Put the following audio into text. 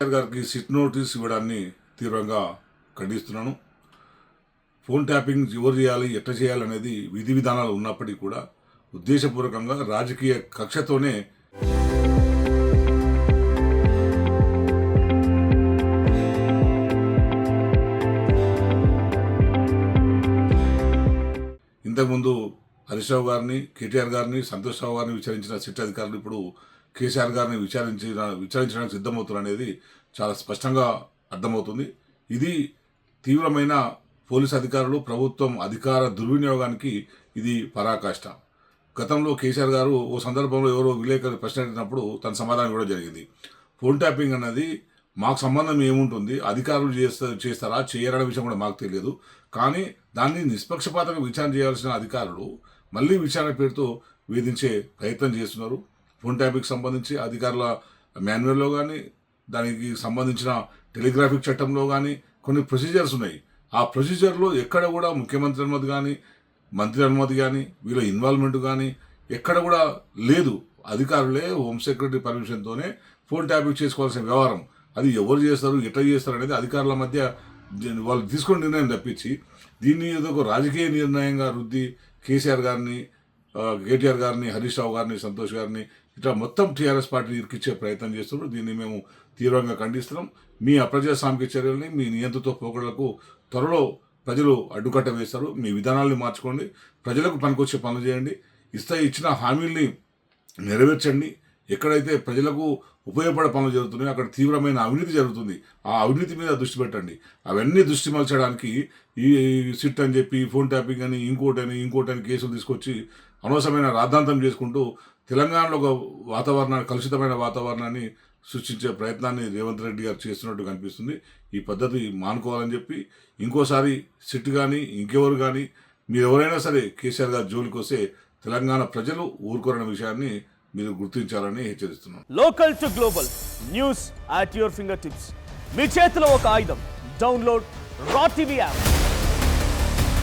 కేసీఆర్ గారికి SIT notice ఇవ్వడాన్ని తీవ్రంగా ఖండిస్తున్నాను. Phone tapping ఎవరు చేయాలి ఎట్లా చేయాలి అనేది విధి విధానాలు ఉన్నప్పటికీ కూడా ఉద్దేశపూర్వకంగా రాజకీయ కక్షతోనే ఇంతకుముందు హరీష్ రావు గారిని కేటీఆర్ గారిని సంతోష్ రావు గారిని విచారించిన సిట్ అధికారులు ఇప్పుడు కేసీఆర్ గారిని విచారించి విచారించడానికి సిద్ధమవుతున్నారు అనేది చాలా స్పష్టంగా అర్థమవుతుంది. ఇది తీవ్రమైన పోలీస్ అధికారులు ప్రభుత్వం అధికార దుర్వినియోగానికి ఇది పరాకాష్ట. గతంలో కేసీఆర్ గారు ఓ సందర్భంలో ఎవరో విలేకరు ప్రశ్న అడిగినప్పుడు తన సమాధానం ఇవ్వడం జరిగింది. ఫోన్ ట్యాపింగ్ అన్నది మాకు సంబంధం ఏముంటుంది? అధికారులు చేస్తారు చేస్తారా? చేయరనే విషయం కూడా మాకు తెలియదు. కానీ దాన్ని నిష్పక్షపాతంగా విచారణ చేయాల్సిన అధికారులు మళ్ళీ విచారణ పేరుతో వేధించే ప్రయత్నం చేస్తున్నారు. ఫోన్ ట్యాపింగ్ సంబంధించి అధికారుల మాన్యువల్లో కానీ దానికి సంబంధించిన టెలిగ్రాఫిక్ చట్టంలో కానీ కొన్ని ప్రొసీజర్స్ ఉన్నాయి. ఆ ప్రొసీజర్లో ఎక్కడ కూడా ముఖ్యమంత్రి అనుమతి కానీ మంత్రి అనుమతి కానీ వీళ్ళ ఇన్వాల్వ్మెంట్ కానీ ఎక్కడ కూడా లేదు. అధికారులే హోమ్ సెక్రటరీ పర్మిషన్తోనే ఫోన్ ట్యాపింగ్ చేసుకోవాల్సిన వ్యవహారం. అది ఎవరు చేస్తారు ఎట్లా చేస్తారు అనేది అధికారుల మధ్య వాళ్ళు తీసుకున్న నిర్ణయం తప్పించి దీన్ని ఏదో ఒక రాజకీయ నిర్ణయంగా రుద్ది కేసీఆర్ గారిని కేటీఆర్ గారిని హరీష్ రావు గారిని సంతోష్ గారిని ఇట్లా మొత్తం టీఆర్ఎస్ పార్టీ ఇరికిచ్చే ప్రయత్నం చేస్తున్నారు. దీన్ని మేము తీవ్రంగా ఖండిస్తున్నాం. మీ అప్రజాస్వామిక చర్యల్ని మీ నియంత్రిత పోకడలకు త్వరలో ప్రజలు అడ్డుకట్ట వేస్తారు. మీ విధానాల్ని మార్చుకోండి. ప్రజలకు పనికొచ్చే పనులు చేయండి. ఇస్తే ఇచ్చిన హామీల్ని నెరవేర్చండి. ఎక్కడైతే ప్రజలకు ఉపయోగపడే పనులు జరుగుతున్నాయో అక్కడ తీవ్రమైన అవినీతి జరుగుతుంది. ఆ అవినీతి మీద దృష్టి పెట్టండి. అవన్నీ దృష్టి మలచడానికి ఈ సిట్ అని చెప్పి ఫోన్ ట్యాపింగ్ అని ఇంకోటి అని ఇంకోటి అని కేసులు తీసుకొచ్చి అనవసరమైన రాద్ధాంతం చేసుకుంటూ తెలంగాణలో ఒక వాతావరణాన్ని కలుషితమైన వాతావరణాన్ని సృష్టించే ప్రయత్నాన్ని రేవంత్ రెడ్డి గారు చేస్తున్నట్టు కనిపిస్తుంది. ఈ పద్ధతి మానుకోవాలని చెప్పి ఇంకోసారి సిట్ కానీ ఇంకెవరు కానీ మీరు ఎవరైనా సరే కేసీఆర్ గారు జోలికి వస్తే తెలంగాణ ప్రజలు ఊరుకోరని విషయాన్ని మీరు గుర్తించాలని హెచ్చరిస్తున్నాను local to global news at your fingertips మీ చేతిలో ఒక ఆయుధం. Download R TV app